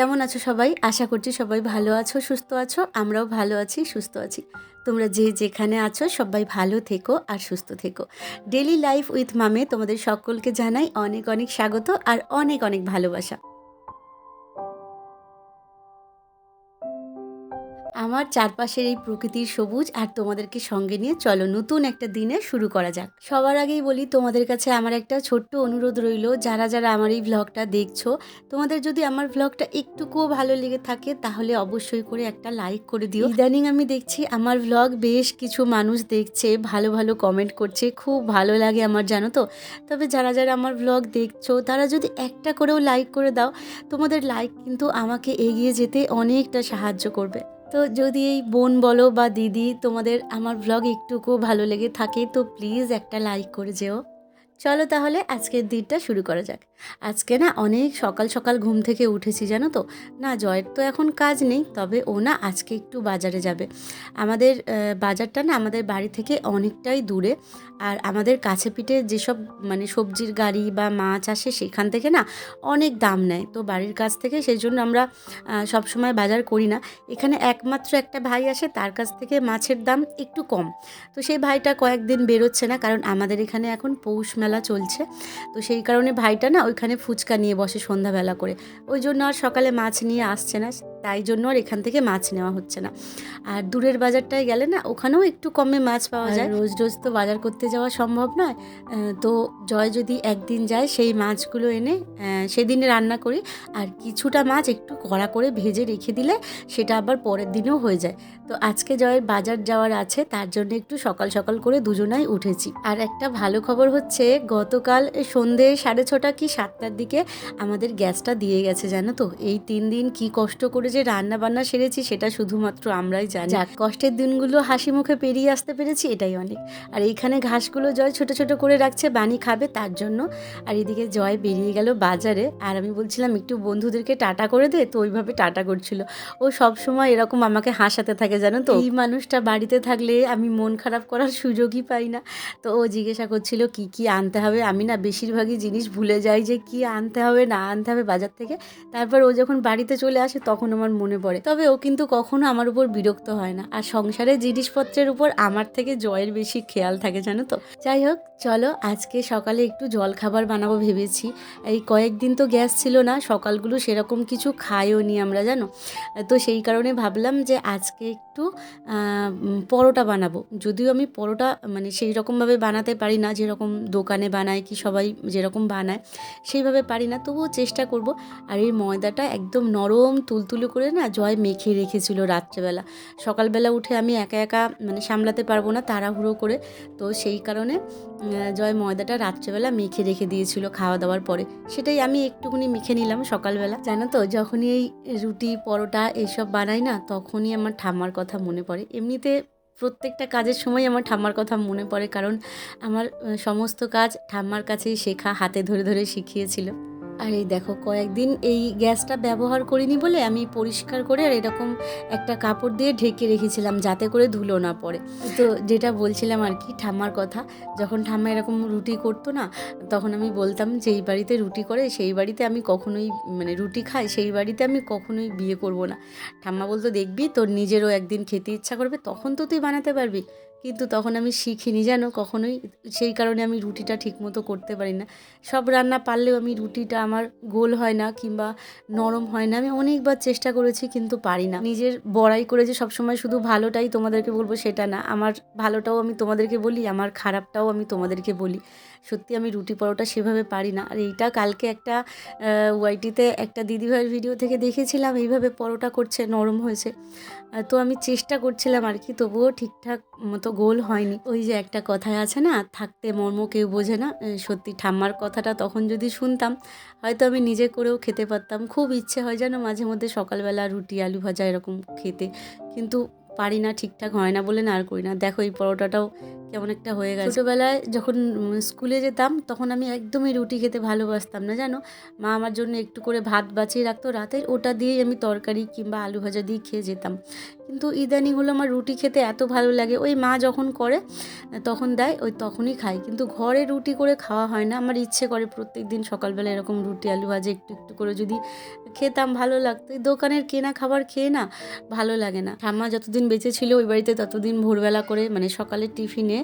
কেমন আছো সবাই? আশা করছি সবাই ভালো আছো, সুস্থ আছো, আমরাও ভালো আছি, সুস্থ আছি। তোমরা যে যেখানে আছো, সবাই ভালো থেকো আর সুস্থ থেকো। ডেলি লাইফ উইথ মামে তোমাদের সকলকে জানাই অনেক অনেক স্বাগত আর অনেক অনেক ভালোবাসা। আমার চারপাশের এই প্রকৃতির সবুজ আর তোমাদেরকে সঙ্গে নিয়ে চলো নতুন একটা দিনে শুরু করা যাক। সবার আগেই বলি, তোমাদের কাছে আমার একটা ছোট্ট অনুরোধ রইল, যারা যারা আমার এই ভ্লগটা দেখছ, তোমাদের যদি আমার ভ্লগটা একটুকুও ভালো লেগে থাকে, তাহলে অবশ্যই করে একটা লাইক করে দিও। ইদানিং আমি দেখছি আমার ভ্লগ বেশ কিছু মানুষ দেখছে, ভালো ভালো কমেন্ট করছে, খুব ভালো লাগে আমার, জানো তো? তবে যারা যারা আমার ভ্লগ দেখছ, তারা যদি একটা করেও লাইক করে দাও, তোমাদের লাইক কিন্তু আমাকে এগিয়ে যেতে অনেকটা সাহায্য করবে। তো যদি এই বোন বলো বা দিদি, তোমাদের আমার ব্লগ একটুকু ভালো লেগে থাকে, তো প্লিজ একটা লাইক করে যেও। চলো তাহলে আজকের দিনটা শুরু করা যাক। আজকে না অনেক সকাল সকাল ঘুম থেকে উঠেছি, জানো তো। না, জয়ের তো এখন কাজ নেই, তবে ও না আজকে একটু বাজারে যাবে। আমাদের বাজারটা না আমাদের বাড়ি থেকে অনেকটাই দূরে। আর আমাদের কাছে পিঠে যেসব মানে সবজির গাড়ি বা মাছ আসে, সেখান থেকে না অনেক দাম নেয়। তো বাড়ির কাছ থেকে সেই জন্য আমরা সবসময় বাজার করি না। এখানে একমাত্র একটা ভাই আসে, তার কাছ থেকে মাছের দাম একটু কম। তো সেই ভাইটা কয়েকদিন বেরোচ্ছে না, কারণ আমাদের এখানে এখন পৌষ মেলা চলছে। তো সেই কারণে ভাইটা না ওইখানে ফুচকা নিয়ে বসে সন্ধ্যাবেলা করে। ওই জন্য আর সকালে মাছ নিয়ে আসছে না তাই জন্য আর এখান থেকে মাছ নেওয়া হচ্ছে না। আর দূরের বাজারটায় গেলে না ওখানেও একটু কমে মাছ পাওয়া যায়। রোজ রোজ তো বাজার করতে যাওয়া সম্ভব নয়। তো জয় যদি একদিন যায় সেই মাছগুলো এনে সেদিনে রান্না করি। আর কিছুটা মাছ একটু কড়া করে ভেজে রেখে দিলে সেটা আবার পরের দিনেও হয়ে যায়। তো আজকে জয়ের বাজার যাওয়ার আছে, তার জন্য একটু সকাল সকাল করে দুজনাই উঠেছি। আর একটা ভালো খবর হচ্ছে, গতকাল সন্ধে সাড়ে ছটা কি সাতটার দিকে আমাদের গ্যাসটা দিয়ে গেছে, জানো তো? এই তিন দিন কি কষ্ট করে যে রান্না বান্না সেরেছি, সেটা শুধুমাত্র আমরাই জানি। যাক, কষ্টের দিনগুলো হাসি মুখে পেরিয়ে আসতে পেরেছি, এটাই অনেক। আর এইখানে ঘাসগুলো জয় ছোট ছোট করে রাখছে বানি খাবে তার জন্য। আর এদিকে জয় বেরিয়ে গেল বাজারে, আর আমি বলছিলাম, একটু বন্ধুদেরকে টাটা করে দে। তো ওইভাবে টাটা করছিল। ও সব সময় এরকম আমাকে হাসাতে থাকে জানো তো? এই মানুষটা বাড়িতে থাকলে আমি মন খারাপ করার সুযোগই পাই না। তো ও জিজ্ঞাসা করছিল, কি কি আনতে হবে? আমি না বেশিরভাগই জিনিস ভুলে যাই যে কি আনতে হবে, না আনতে হবে বাজার থেকে। তারপর ও যখন বাড়িতে চলে আসে তখন আমার মনে পড়ে। তবে ও কিন্তু কখনো আমার উপর বিরক্ত হয় না। আর সংসারের জিনিসপত্রের উপর আমার থেকে জয়ের বেশি খেয়াল থাকে, জানো তো? যাই হোক, চলো আজকে সকালে একটু জল খাবার বানাবো ভেবেছি। এই কয়েকদিন তো গ্যাস ছিল না, সকালগুলো সেরকম কিছু খাইও নি আমরা, জানো? তো সেই কারণে ভাবলাম যে আজকে একটু পরোটা বানাবো। যদিও আমি পরোটা মানে সেই রকমভাবে বানাতে পারি না, যেরকম দোকানে বানায় কি সবাই যেরকম বানায়, সেইভাবে পারি না। তবুও চেষ্টা করব। আর এই ময়দাটা একদম নরম তুলতুলে করে না জয় মেখে রেখেছিল রাত্রেবেলা। সকালবেলা উঠে আমি একা একা মানে সামলাতে পারব না তাড়াহুড়ো করে। তো সেই কারণে জয় ময়দাটা রাত্রেবেলা মেখে রেখে দিয়েছিল খাওয়া দাওয়ার পরে। সেটাই আমি একটুখানি মেখে নিলাম সকালবেলা। জানো তো, যখনই এই রুটি, পরোটা এইসব বানাই না, তখনই আমার ঠাম্মার কথা মনে পড়ে। এমনিতে প্রত্যেকটা কাজের সময় আমার ঠাম্মার কথা মনে পড়ে কারণ আমার সমস্ত কাজ ঠাম্মার কাছেই শেখা, হাতে ধরে ধরে শিখিয়েছিল। আর এই দেখো, কয়েকদিন এই গ্যাসটা ব্যবহার করিনি বলে আমি পরিষ্কার করে আর এরকম একটা কাপড় দিয়ে ঢেকে রেখেছিলাম যাতে করে ধুলো না পড়ে। তো যেটা বলছিলাম আর কি, ঠাম্মার কথা, যখন ঠাম্মা এরকম রুটি করতো না, তখন আমি বলতাম যে, এই বাড়িতে রুটি করে, সেই বাড়িতে আমি কখনোই মানে রুটি খাই, সেই বাড়িতে আমি কখনোই বিয়ে করব না। ঠাম্মা বলতো, দেখবি তোর নিজেরও একদিন খেতে ইচ্ছা করবে, তখন তো তুই বানাতে পারবি। কিন্তু তখন আমি শিখিনি, জানো? কখনোই। সেই কারণে আমি রুটিটা ঠিকমতো করতে পারি না। সব রান্না পারলেও আমি রুটিটা আমার গোল হয় না কিংবা নরম হয় না। আমি অনেকবার চেষ্টা করেছি কিন্তু পারি না। নিজের বড়াই করে যে সবসময় শুধু ভালোটাই তোমাদেরকে বলব সেটা না। আমার ভালোটাও আমি তোমাদেরকে বলি, আমার খারাপটাও আমি তোমাদেরকে বলি। সত্যি আমি রুটি পরোটা সেভাবে পারি না। আর এইটা কালকে একটা ওয়াইটিতে একটা দিদিভাইয়ের ভিডিও থেকে দেখেছিলাম, এইভাবে পরোটা করছে, নরম হয়েছে। তো আমি চেষ্টা করছিলাম আর কি, তবুও ঠিকঠাক মতো গোল হয়নি। ওই যে একটা কথায় আছে না, থাকতে মর্ম কেউ বোঝে না। সত্যি ঠাম্মার কথাটা তখন যদি শুনতাম, হয়তো আমি নিজে করেও খেতে পারতাম। খুব ইচ্ছে হয় যেন মাঝে মধ্যে সকালবেলা রুটি, আলু ভাজা এরকম খেতে। কিন্তু পারি না, ঠিকঠাক হয় না বলে না আর করি না। দেখো এই পরোটাটাও কেমন একটা হয়ে গেছে। ছোটোবেলায় যখন স্কুলে যেতাম, তখন আমি একদমই রুটি খেতে ভালোবাসতাম না, জানো? মা আমার জন্য একটু করে ভাত বাঁচিয়ে রাখতো রাতে ওটা দিয়েই আমি তরকারি কিংবা আলু ভাজা দিয়ে খেয়ে যেতাম। কিন্তু ইদানিং হলো আমার রুটি খেতে এত ভালো লাগে, ওই মা যখন করে, তখন দেয়, ওই তখনই খাই কিন্তু ঘরে রুটি করে খাওয়া হয় না, আমার ইচ্ছে করে প্রত্যেক দিন সকালবেলা এরকম রুটি, আলু ভাজা একটু একটু করে যদি খেতাম, ভালো লাগতো। এই দোকানের কেনা খাবার খেয়ে না, ভালো লাগে না। ঠাম্মা যতদিন বেঁচে ছিল, ওই বাড়িতে ততদিন ভোরবেলা করে মানে সকালের টিফিনে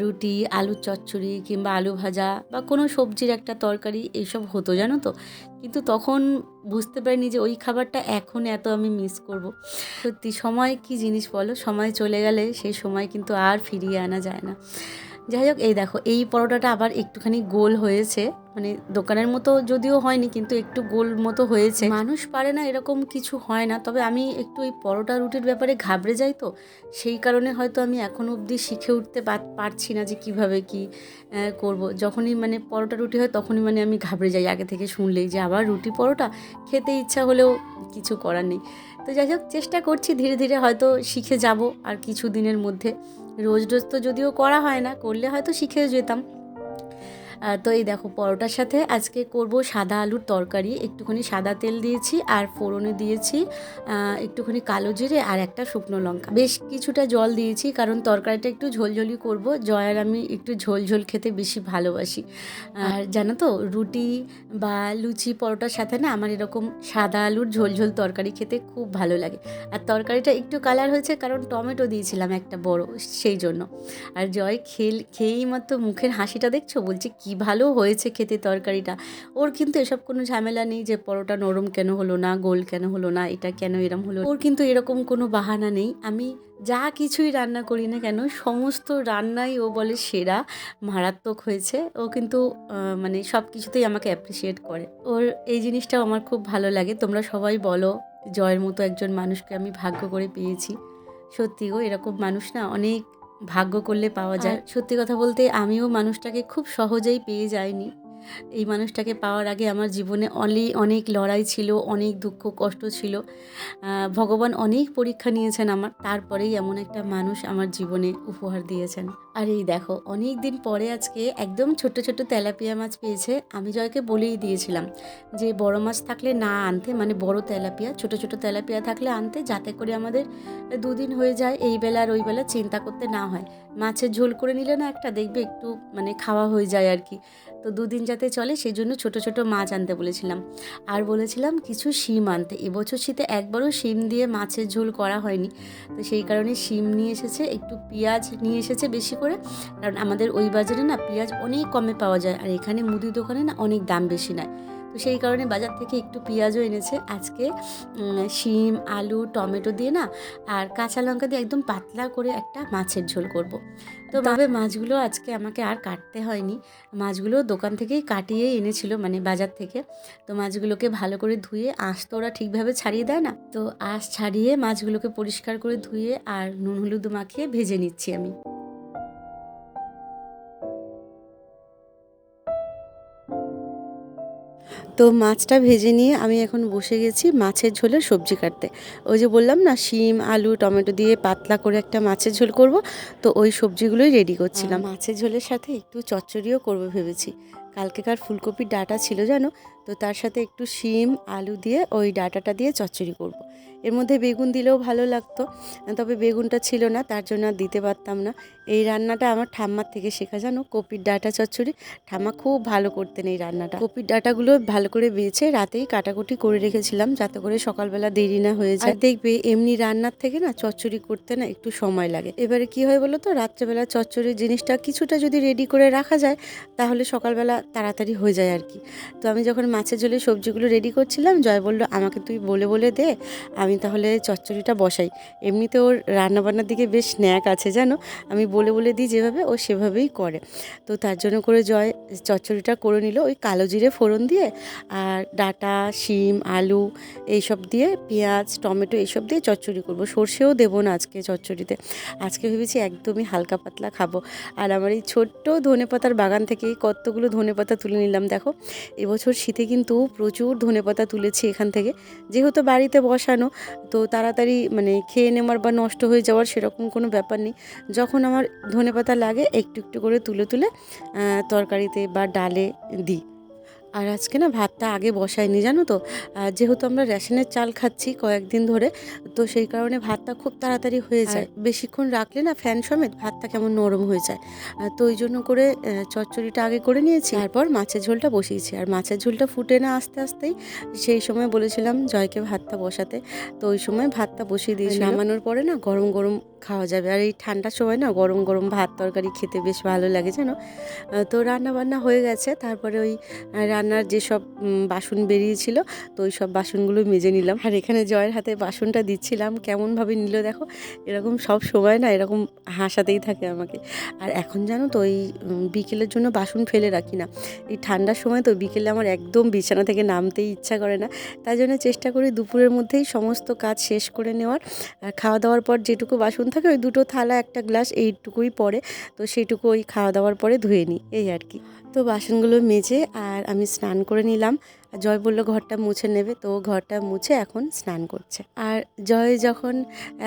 রুটি, আলুর চচ্চড়ি কিংবা আলু ভাজা বা কোনো সবজির একটা তরকারি এইসব হতো, জানো তো? কিন্তু তখন বুঝতে পারিনি যে ওই খাবারটা এখন এত আমি মিস করব। সত্যি, সময় কি জিনিস বলো? সময় চলে গেলে সেই সময় কিন্তু আর ফিরিয়ে আনা যায় না। যাই হোক এই দেখো, এই পরোটাটা আবার একটুখানি গোল হয়েছে। মানে দোকানের মতো যদিও হয়নি, কিন্তু একটু গোল মতো হয়েছে। মানুষ পারে না এরকম কিছু হয় না, তবে আমি একটু এই পরোটা রুটির ব্যাপারে ঘাবড়ে যাই তো। সেই কারণে হয়তো আমি এখন অবধি শিখে উঠতে পার- পারছি না যে কীভাবে কি করব। যখনই মানে পরোটা রুটি হয়, তখনই মানে আমি ঘাবড়ে যাই আগে থেকে শুনলেই যে আবার রুটি পরোটা, খেতে ইচ্ছা হলেও কিছু করার নেই। তো যাই হোক চেষ্টা করছি, ধীরে ধীরে হয়তো শিখে যাব আর কিছু দিনের মধ্যে। রোজ রোজ তো যদিও করা হয় না করলে হয়তো শিখেও যেতাম। তো এই দেখো, পরোটার সাথে আজকে করব সাদা আলুর তরকারি। একটুখানি সাদা তেল দিয়েছি আর ফোড়নে দিয়েছি একটুখানি কালো জিরে আর একটা শুকনো লঙ্কা। বেশ কিছুটা জল দিয়েছি কারণ তরকারিটা একটু ঝোলঝোলি করব। জয়ার আমি একটু ঝোল ঝোল খেতে বেশি ভালোবাসি। আর জানো তো, রুটি বা লুচি পরোটার সাথে না আমার এরকম সাদা আলুর ঝোল ঝোল তরকারি খেতে খুব ভালো লাগে। আর তরকারিটা একটু কালার হয়েছে কারণ টমেটো দিয়েছিলাম একটা বড়, সেই জন্য। আর জয় খেল, খেয়েই মাত্র মুখের হাসিটা দেখছ? বলছে, কি ভালো হয়েছে খেতে তরকারিটা। ওর কিন্তু এসব কোনো ঝামেলা নেই যে পরোটা নরম কেন হলো না, গোল কেন হলো না, এটা কেন এরম হলো। ওর কিন্তু এরকম কোনো বাহানা নেই। আমি যা কিছুই রান্না করি না কেন, সমস্ত রান্নাই ও বলে সেরা, মারাত্মক হয়েছে। ও কিন্তু মানে সব কিছুতেই আমাকে অ্যাপ্রিসিয়েট করে। ওর এই জিনিসটাও আমার খুব ভালো লাগে। তোমরা সবাই বলো, জয়ের মতো একজন মানুষকে আমি ভাগ্য করে পেয়েছি। সত্যি গো, এরকম মানুষ না অনেক ভাগ্য করলে পাওয়া যায়। সত্যি কথা বলতে আমিও মানুষটাকে খুব সহজেই পেয়ে যাইনি। এই মানুষটাকে পাওয়ার আগে আমার জীবনে অলি, অনেক লড়াই ছিল, অনেক দুঃখ, কষ্ট ছিল। ভগবান অনেক পরীক্ষা নিয়েছেন আমার, তারপরেই এমন একটা মানুষ আমার জীবনে উপহার দিয়েছেন। আর এই দেখো, অনেক দিন পরে আজকে একদম ছোট ছোট তেলাপিয়া মাছ পেয়েছে। আমি জয়কে বলেই দিয়েছিলাম যে, বড় মাছ থাকলে না আনতে মানে বড় তেলাপিয়া, ছোট ছোট তেলাপিয়া থাকলে আনতে, যাতে করে আমাদের দুদিন হয়ে যায় এই বেলা আর ওই বেলা চিন্তা করতে না হয়। মাছের ঝোল করে নিলে না একটা দেখবে একটু মানে খাওয়া হয়ে যায় আর কি। তো দুদিন যাতে চলে সেই জন্য ছোটো ছোটো মাছ আনতে বলেছিলাম। আর বলেছিলাম কিছু শিম আনতে। এবছর শীতে একবারও শিম দিয়ে মাছের ঝোল করা হয়নি। তো সেই কারণে শিম নিয়ে এসেছে, একটু পেঁয়াজ নিয়ে এসেছে বেশি করে। কারণ আমাদের ওই বাজারে না পেঁয়াজ অনেক কমে পাওয়া যায়। আর এখানে মুদি দোকানে না অনেক দাম বেশি নেয়। তো সেই কারণে বাজার থেকে একটু পেঁয়াজও এনেছে। আজকে শিম আলু টমেটো দিয়ে না আর কাঁচা লঙ্কা দিয়ে একদম পাতলা করে একটা মাছের ঝোল করব। তো তবে মাছগুলো আজকে আমাকে আর কাটতে হয়নি। মাছগুলো দোকান থেকেই কাটিয়ে এনেছিল মানে বাজার থেকে। তো মাছগুলোকে ভালো করে ধুয়ে আঁশ তো ওরা ঠিকভাবে ছাড়িয়ে দেয় না। তো আঁশ ছাড়িয়ে মাছগুলোকে পরিষ্কার করে ধুয়ে আর নুন হলুদ মাখিয়ে ভেজে নিচ্ছি আমি। তো মাছটা ভেজে নিয়ে আমি এখন বসে গেছি মাছের ঝোলের সবজি কাটতে। ওই যে বললাম না, শিম, আলু, টমেটো দিয়ে পাতলা করে একটা মাছের ঝোল করব। তো ওই সবজিগুলোই রেডি করছিলাম। মাছের ঝোলের সাথে একটু চচ্চড়িও করব ভেবেছি। কালকেকার ফুলকপির ডাটা ছিল জানো? তো তার সাথে একটু শিম, আলু দিয়ে ওই ডাটাটা দিয়ে চচ্চড়ি করব। এর মধ্যে বেগুন দিলেও ভালো লাগতো, তবে বেগুনটা ছিল না, তার জন্য আর দিতে পারতাম না। এই রান্নাটা আমার ঠাম্মার থেকে শেখা, জানো? কপির ডাটা চচ্চড়ি। ঠাম্মা খুব ভালো করতেন এই রান্নাটা। কপির ডাটাগুলো ভালো করে বেছে রাতেই কাটাকুটি করে রেখেছিলাম, যাতে করে সকালবেলা দেরি না হয়ে যায়। দেখবে এমনি রান্নার থেকে না চচ্চড়ি করতে না একটু সময় লাগে। এবারে কি হয় বলো তো, রাত্রেবেলা চচ্চড়ির জিনিসটা কিছুটা যদি রেডি করে রাখা যায়, তাহলে সকালবেলা তাড়াতাড়ি হয়ে যায় আর কি। তো আমি যখন মাছের ঝোলে সবজিগুলো রেডি করছিলাম, জয় বলল, আমাকে তুই বলে বলে দে, আমি আমি তাহলে চচ্চড়িটা বসাই। এমনিতে ওর রান্নাবান্নার দিকে বেশ স্ন্যাক আছে, জানো? আমি বলে বলে দিই যেভাবে, ও সেভাবেই করে। তো তার জন্য করে জয় চচ্চড়িটা করে নিল ওই কালো জিরে ফোড়ন দিয়ে আর ডাটা, শিম, আলু এইসব দিয়ে পেঁয়াজ, টমেটো এইসব দিয়ে চচ্চড়ি করব। সর্ষেও দেবো না আজকে চচ্চড়িতে। আজকে ভেবেছি একদমই হালকা পাতলা খাব। আর আমার এই ছোট্ট ধনে পাতার বাগান থেকে কতগুলো ধনে পাতা তুলে নিলাম, দেখো? এবছর শীতে কিন্তু প্রচুর ধনে পাতা তুলেছি এখান থেকে। যেহেতু বাড়িতে বসানো তো তাড়াতাড়ি মানে খেয়ে নেওয়ার বা নষ্ট হয়ে যাওয়ার সেরকম কোনো ব্যাপার নেই। যখন আমার ধনে পাতা লাগে, একটু একটু করে তুলে তুলে তরকারিতে বা ডালে দিই। আর আজকে না ভাতটা আগে বসাইনি জানো তো? যেহেতু আমরা রেশনের চাল খাচ্ছি কয়েকদিন ধরে তো সেই কারণে ভাতটা খুব তাড়াতাড়ি হয়ে যায়। বেশিক্ষণ রাখলে না ফ্যান সমেত ভাতটা কেমন নরম হয়ে যায়। তো ওই জন্য করে চচ্চড়িটা আগে করে নিয়েছি। তারপর মাছের ঝোলটা বসিয়েছি। আর মাছের ঝোলটা ফুটে না আস্তে আস্তেই সেই সময় বলেছিলাম জয়কে ভাতটা বসাতে। তো ওই সময় ভাতটা বসিয়ে দিয়েছি নামানোর পরে না গরম গরম খাওয়া যাবে। আর এই ঠান্ডার সময় না গরম গরম ভাত তরকারি খেতে বেশ ভালো লাগে আহ, তো রান্না বান্না হয়ে গেছে। তারপরে ওই রান্নার যেসব বাসন বেরিয়েছিল তো ওই সব বাসনগুলো মেজে নিলাম। আর এখানে জয়ের হাতে বাসনটা দিচ্ছিলাম। কেমনভাবে নিল দেখো? এরকম সব সময় না এরকম হাসাতেই থাকে আমাকে। আর এখন জানো তো ওই বিকেলের জন্য বাসন ফেলে রাখি না। এই ঠান্ডার সময় তো বিকেলে আমার একদম বিছানা থেকে নামতেই ইচ্ছা করে না। তাই জন্য চেষ্টা করি দুপুরের মধ্যেই সমস্ত কাজ শেষ করে নেওয়ার। আর খাওয়া দাওয়ার পর যেটুকু বাসন থাকে ওই দুটো থালা, একটা গ্লাস এইটুকুই পড়ে তো সেইটুকু ওই খাওয়া দাওয়ার পরে ধুয়ে নিই, এই আর কি। তো বাসনগুলো মেজে আর আমি স্নান করে নিলাম। আর জয় বলল ঘরটা মুছে নেবে, তো ঘরটা মুছে এখন স্নান করছে। আর জয় যখন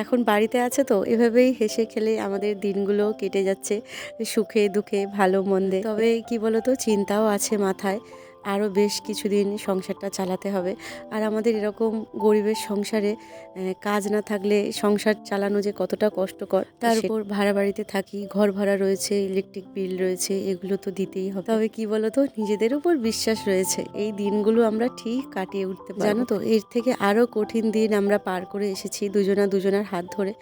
এখন বাড়িতে আছে তো, এভাবেই হেসে খেলে আমাদের দিনগুলো কেটে যাচ্ছে, সুখে দুঃখে ভালো মন্দে। তবে কি বলতো, চিন্তাও আছে মাথায়। আরও বেশ কিছুদিন সংসারটা চালাতে হবে। আর আমাদের এরকম গরিবের সংসারে কাজ না থাকলে সংসার চালানো যে কতটা কষ্টকর তার উপর ভাড়া বাড়িতে থাকি ঘর ভাড়া রয়েছে ইলেকট্রিক বিল রয়েছে এগুলো তো দিতেই হবে। তবে কি বলতো নিজেদের উপর বিশ্বাস রয়েছে এই দিনগুলো আমরা ঠিক কাটিয়ে উঠতে পারব। জানো তো এর থেকে আরও কঠিন দিন আমরা পার করে এসেছি দুজনা দুজনার হাত ধরে।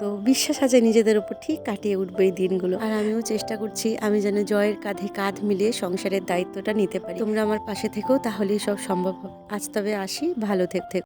তো বিশ্বাস আছে নিজেদের উপর ঠিক কাটিয়ে উঠবে এই দিনগুলো। আর আমিও চেষ্টা করছি আমি যেন জয়ের কাঁধে কাঁধ মিলিয়ে সংসারের দায়িত্বটা নিতে পারি। তোমরা আমার পাশে থেকেও তাহলেই সব সম্ভব আজ তবে আসি ভালো থেকে থেকো।